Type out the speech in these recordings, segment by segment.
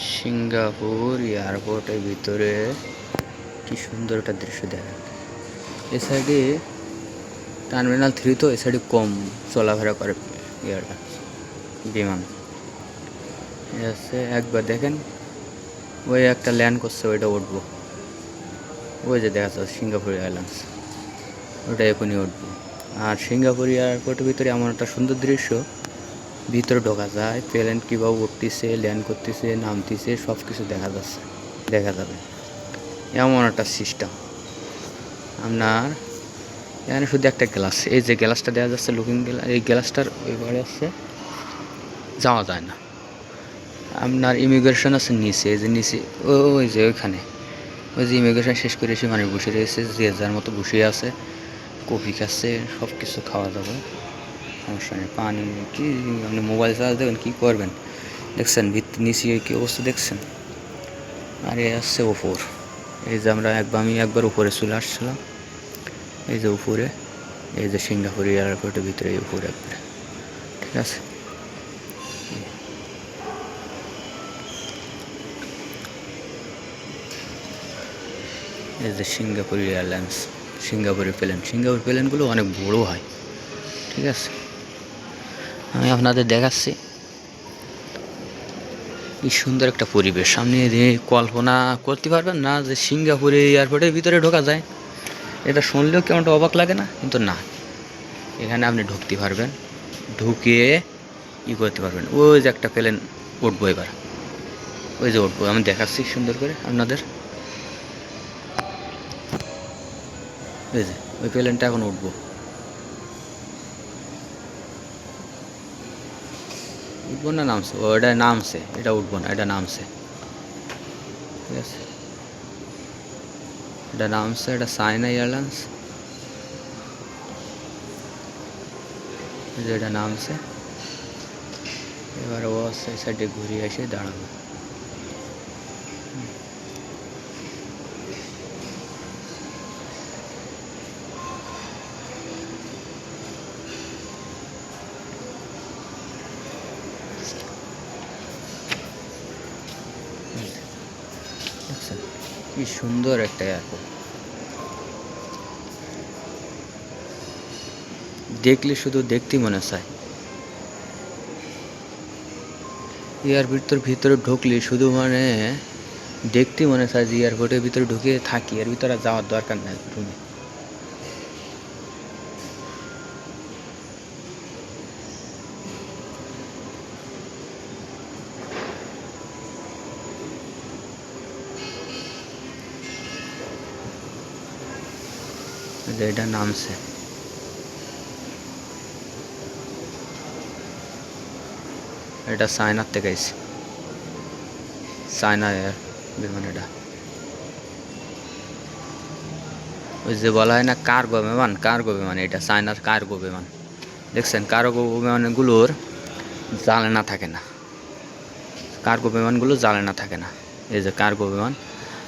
Singapore এয়ারপোর্টের ভিতরে কি সুন্দর একটা দৃশ্য দেখা এ সাইডে টার্মিনাল থ্রি তো, এ সাইডে কম চলাফেরা করে ইয়ারটা বিমান। হচ্ছে একবার দেখেন, ওই একটা ল্যান্ড করছে, ওইটা উঠবো। ওই যে দেখা যাচ্ছে সিঙ্গাপুর এয়ারলাইন্স ওটা এখনই উঠবো। আর সিঙ্গাপুর এয়ারপোর্টের ভিতরে এমন একটা সুন্দর দৃশ্য ভিতরে ঢোকা যায়, প্লেন কীভাবে উঠতেছে, ল্যান্ড করতেছে, নামতেছে সব কিছু দেখা যাচ্ছে, দেখা যাবে। এমন একটা সিস্টেম আপনার, এখানে শুধু একটা গ্লাস এই যে গ্লাসটা দেখা যাচ্ছে লুকিং গ্লাস এই গ্লাসটার ওইবারে আছে, যাওয়া যায় না। আপনার ইমিগ্রেশন আছে নিচে, এই যে নিচে ওই যে ওইখানে। ওই যে ইমিগ্রেশন শেষ করে এসে মানুষ বসে রয়েছে, যে যার মতো বসে আছে, কফি খাচ্ছে সব কিছু খাওয়া যাবে। সমস্যা নেই। পানি, কি আপনি মোবাইল চার্জ দেবেন কী করবেন? দেখছেন ভিত্তি নিচে কী অবস্থা দেখছেন? আর এ আসছে ওপর এই যে আমরা একবার, আমি একবার উপরে চলে আসছিলাম। এই যে উপরে, এই যে সিঙ্গাপুর এয়ারপোর্টের ভিতরে, এই উপরে একবারে। ঠিক আছে? এই যে সিঙ্গাপুর এয়ারলাইন্স, সিঙ্গাপুরের প্লেন। সিঙ্গাপুর প্লেনগুলো অনেক বড় হয়। ঠিক আছে? আপনাদের দেখাচ্ছি। কি সুন্দর একটা পরিবেশ। দিয়ে কল্পনা করতে পারবেন না যে সিঙ্গাপুরে এয়ারপোর্টের ভিতরে ঢোকা যায়। এটা শুনলেও কেমনটা অবাক লাগে না? কিন্তু না। এখানে আপনি ঢুকতে পারবেন। ঢুকে ই করতে পারবেন। ওই যে একটা প্লেন উঠবো এবার ওই যে উঠবো আমি দেখাচ্ছি সুন্দর করে আপনাদের। ওই যে, ওই প্লেনটা এখন উঠবো উঠবো না নামছে ও এটা নামছে এটা উঠবো না এটা নামছে ঠিক আছে এটা নামছে এটা চায়না এয়ারলাইন্স এই যে এটা নামছে এবার ও সেই সাইডে ঘুরিয়ে এসে দাঁড়াবে দেখছেন কি সুন্দর একটা এয়ারপোর্ট দেখলে শুধু দেখতে মনে চায়। এয়ারপোর্টের ভিতরে ঢুকলে শুধু মানে দেখতে মনে চায় যে এয়ারপোর্টের ভিতরে ঢুকে থাকি। এর ভিতরে যাওয়ার দরকার নাই রুমে। যে এটা নামছে। এটা চায়নার থেকে আইছে। চায়না এয়ার, বিমান এটা। ওই যে বলা হয় না কার্গো বিমান কার্গো বিমান এটা চায়নার কার্গো বিমান। দেখছেন, কার্গো বিমানগুলোর জ্বালানা থাকে না। কার্গো বিমানগুলো জ্বালানা থাকে না। এই যে কার্গো বিমান,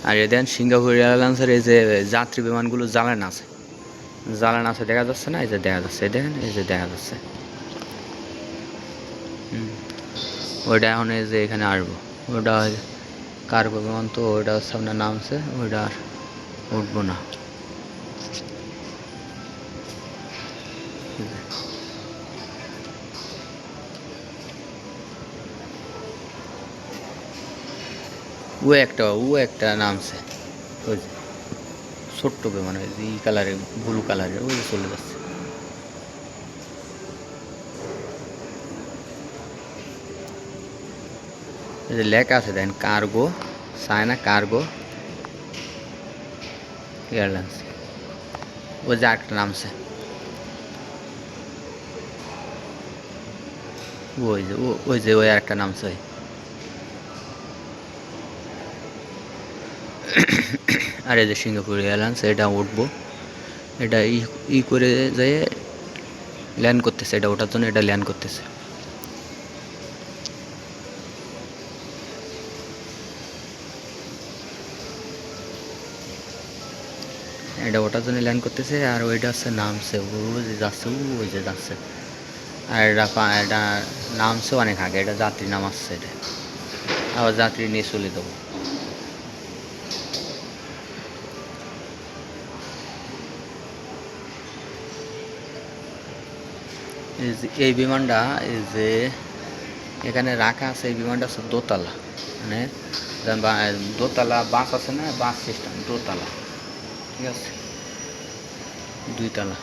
আর এ দেন সিঙ্গাপুর এয়ারলাইন্সের এই যে যাত্রী বিমানগুলো জ্বালানা আছে। জ্বালানা আছে, দেখা যাচ্ছে না? এই যে দেখা যাচ্ছে দেখেন, এই যে দেখা যাচ্ছে। ওইটা এখন এই যে এখানে আসব। ওটা কার্গো বিমান তো ওইটা আপনার নামছে, ওইটা আর উঠবো না। ও একটা ও একটা নামছে, ওই ছোট্ট বিমান ওই যে ই কালারের ব্লু কালারের ওই যে চলে যাচ্ছে। এই যে লেখা আছে, দেখেন কার্গো চায়না কার্গো এয়ারলাইন্স ওই যে একটা নামছে। ওই যে, ও- ওই যে, ওই একটা নামছে ওই। আর এই যে সিঙ্গাপুর এয়ারলাইন্স, এটা উঠবো। এটা ই ই করে যেয়ে ল্যান্ড করতেছে, এটা ওঠার জন্য এটা ল্যান্ড করতেছে। এটা ওটার জন্য ল্যান্ড করতেছে, আর ওইটা হচ্ছে নামছে, ও যে যাচ্ছে ওই যে যাচ্ছে। আর এটা এটা নামছে অনেক আগে, এটা যাত্রী নামাচ্ছে এটা। আবার যাত্রী নিয়ে চলে যাব। এই বিমানটা, এই যে, এখানে রাখা আছে, এই বিমানটা হচ্ছে দোতলা। মানে দোতলা বাস আছে না, বাস সিস্টেম দোতলা। ঠিক আছে? দুইতলা।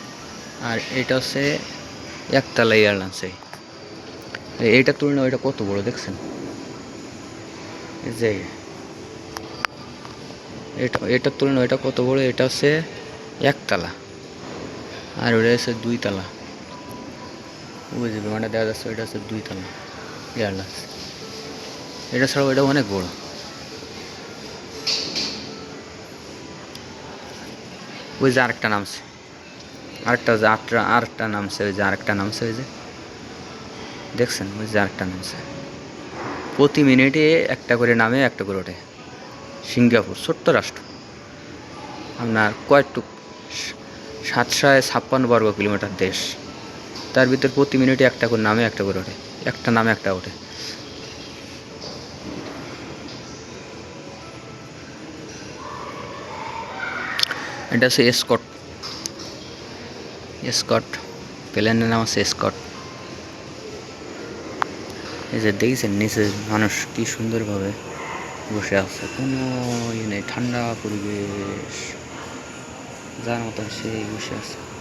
আর এটা হচ্ছে একতলা এয়ারলাইন্স এই। এইটার তুলনায় ওইটা কত বড় দেখছেন? যে, এটা এটার তুলনায় এটা কত বড়? এটা হচ্ছে একতলা। আর ওটা হচ্ছে দুইতলা। ওই যে বিমানটা দেওয়া যাচ্ছে ওইটা হচ্ছে দুইতলা এয়ারলাইন্স এটা ছাড়াও এটা অনেক বড়। ওই যে আরেকটা নামছে। আরেকটা যে আটটা, আরেকটা নামছে, ওই যে আরেকটা নামছে, ওই যে। দেখছেন? ওই যে আরেকটা নামছে। প্রতি মিনিটে একটা করে নামে, একটা করে ওঠে। সিঙ্গাপুর, ছোট্ট রাষ্ট্র। আপনার কয়েকটুক, সাতশো ছাপ্পান্ন বর্গ কিলোমিটার দেশ। তার ভিতর প্রতি মিনিটে একটা করে নামে, একটা করে ওঠে। একটা নামে, একটা ওঠে। এটা হচ্ছে এসকট। এসকট। প্লেনের নাম হচ্ছে এসকট। এই যে দেখছেন নিচে মানুষ কি সুন্দরভাবে বসে আছে। কোনো ইয়ে নেই, ঠান্ডা পরিবেশ। যার মতন সেই বসে আছে।